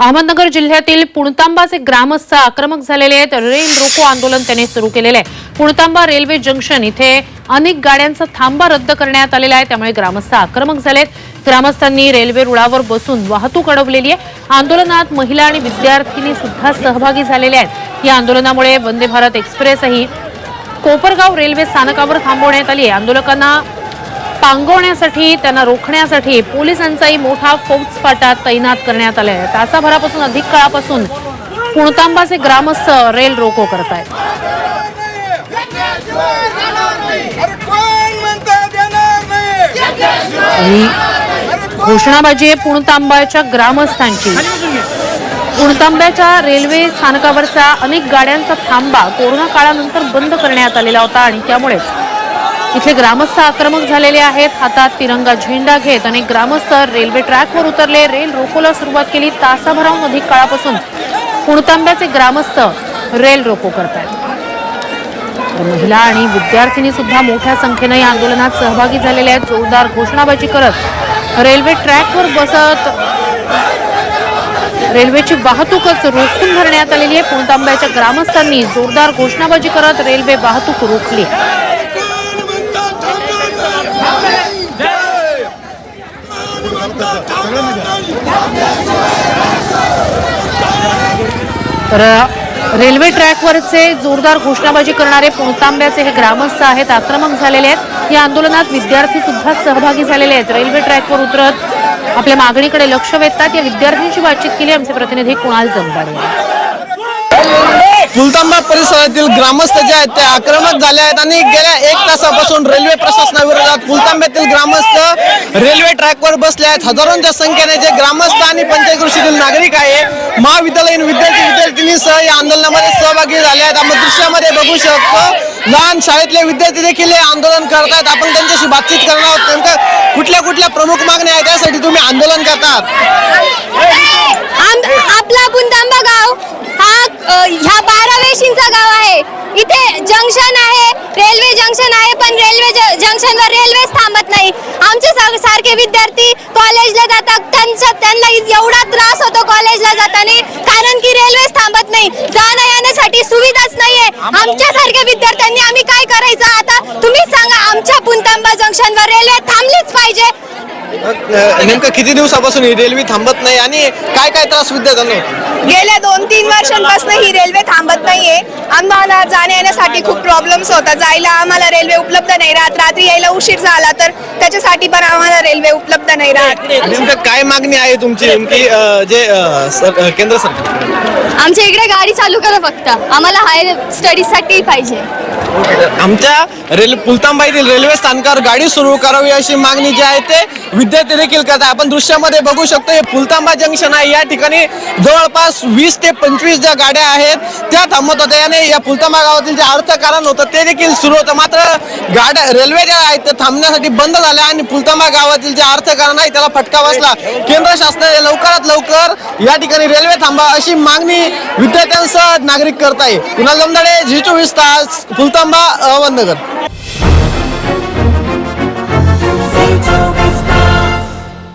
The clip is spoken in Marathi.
अहमदनगर जिल्ह्यातील पुणतांबाचे ग्रामस्थ आक्रमक झालेले आहेत रेल रोको आंदोलन त्यांनी सुरू केलेले आहे. पुणतांबा रेल्वे जंक्शन इथे अनेक गाड्यांचा थांबा रद्द करण्यात आलेला आहे त्यामुळे ग्रामस्थ आक्रमक झालेत ग्रामस्थांनी रेल्वे रुळावर बसून वाहतूक अडवलेली आहे. आंदोलनात महिला आणि विद्यार्थिनी सुद्धा सहभागी झालेल्या आहेत. या आंदोलनामुळे वंदे भारत एक्सप्रेसही कोपरगाव रेल्वे स्थानकावर थांबवण्यात आली आहे. आंदोलकांना पांगवण्यासाठी त्यांना रोखण्यासाठी पोलिसांचाही मोठा फौजफाटा तैनात करण्यात आला आहे तासाभरापासून अधिक काळापासून पुणतांबाचे ग्रामस्थ रेल रोको करत आहेत घोषणाबाजी आहे पुणतांबाच्या ग्रामस्थांची. पुणतांब्याच्या रेल्वे स्थानकावरचा अनेक गाड्यांचा थांबा कोरोना काळानंतर बंद करण्यात आलेला होता आणि त्यामुळेच इथले ग्रामस्थ आक्रमक झालेले आहेत. हातात तिरंगा झेंडा घेत अनेक ग्रामस्थ रेल्वे ट्रॅकवर उतरले. रेल रोकोला सुरुवात केली. तासाभराहून अधिक काळापासून पुणतांब्याचे ग्रामस्थ रेल रोको करतायत. महिला आणि विद्यार्थिनी सुद्धा मोठ्या संख्येनं या आंदोलनात सहभागी झालेल्या आहेत. जोरदार घोषणाबाजी करत रेल्वे ट्रॅकवर बसत रेल्वेची वाहतूकच रोखून धरण्यात आलेली आहे. पुणतांब्याच्या ग्रामस्थांनी जोरदार घोषणाबाजी करत रेल्वे वाहतूक रोखली. तर रेल्वे ट्रॅकवरचे जोरदार घोषणाबाजी करणारे पुणतांब्याचे हे ग्रामस्थ आहेत आक्रमक झालेले आहेत. या आंदोलनात विद्यार्थी सुद्धा सहभागी झालेले आहेत. रेल्वे ट्रॅकवर उतरत आपल्या मागणीकडे लक्ष वेधतात. या विद्यार्थ्यांशी बातचीत केली आमचे प्रतिनिधी कुणाल जगदाडे फुलतांबा परिसरातील ग्रामस्थ जे आहेत ते आक्रमक झाले आहेत आणि गेल्या एक तासापासून रेल्वे प्रशासनाविरोधात फुलतांब्यातील ग्रामस्थ रेल्वे ट्रॅकवर बसले आहेत. हजारोंच्या संख्येने जे ग्रामस्थ आणि पंचायत नागरिक आहे महाविद्यालयीन विद्यार्थी विद्यार्थिनीसह या आंदोलनामध्ये सहभागी झाले आहेत. आपण दृश्यामध्ये बघू शकतो लहान शाळेतले विद्यार्थी देखील हे आंदोलन करतायत आपण त्यांच्याशी बातचीत करणार आहोत. नेमकं कुठल्या कुठल्या प्रमुख मागण्या आहेत त्यासाठी तुम्ही आंदोलन करतात. आपला गाव ह्या बारा वेशींचा गाव आहे. इथे जंक्शन आहे रेल्वे जंक्शन आहे पण रेल्वे जंक्शनवर रेल्वेच थांबत नाही. आमचे सारखे विद्यार्थी कॉलेजला जातात त्यांच्या त्यांना एवढा त्रास होतो कॉलेजला जाताना कारण की रेल्वेच थांबत नाही. जाणं येण्यासाठी सुविधाच नाहीये. आमच्या सारख्या विद्यार्थ्यांनी आम्ही काय करायचं? आता तुम्हीच सांगा आमच्या पुंतांबा जंक्शनवर रेल्वे थांबलीच पाहिजे. नेमकं किती दिवसापासून ही रेल्वे थांबत नाही आणि काय काय त्रास विद्यार्थ्यांना होतो? गेल्या दोन तीन वर्षांपासून ही रेल्वे थांबत नाहीये. आम्हाला जाण्या येण्यासाठी खूप प्रॉब्लेम्स होतात. जायला आम्हाला रेल्वे उपलब्ध नाही राहत. रात्री यायला उशीर झाला तर त्याच्यासाठी पण आम्हाला रेल्वे उपलब्ध नाही राहत. नेमकं काय मागणी आहे तुमची? नेमकी अ, जे अ, सर- अ, केंद्र सरकार आमच्या इकडे गाडी चालू करा फक्त. आम्हाला हायर स्टडीजसाठी पाहिजे. आमच्या रेल्वे पुलतांबा येथील रेल्वे स्थानकावर गाडी सुरू करावी अशी मागणी जी आहे ते विद्यार्थी देखील करत आहे आपण दृश्यामध्ये बघू शकतो हे पुलतांबा जंक्शन आहे. या ठिकाणी जवळपास वीस ते पंचवीस ज्या गाड्या आहेत त्या थांबत होत्या. याने या पुलतांबा गावातील जे अर्थकारण होतं ते देखील सुरू होतं. मात्र गाड्या रेल्वे ज्या आहेत ते थांबण्यासाठी बंद झाल्या आणि पुलतांबा गावातील जे अर्थकारण आहे त्याला फटका बसला. केंद्र शासनाने लवकरात लवकर या ठिकाणी रेल्वे थांबा अशी मागणी विद्यार्थ्यांसह नागरिक करत आहे कुणाल जमदाडे झी चोवीस तास फुलतांबा अहमदनगर.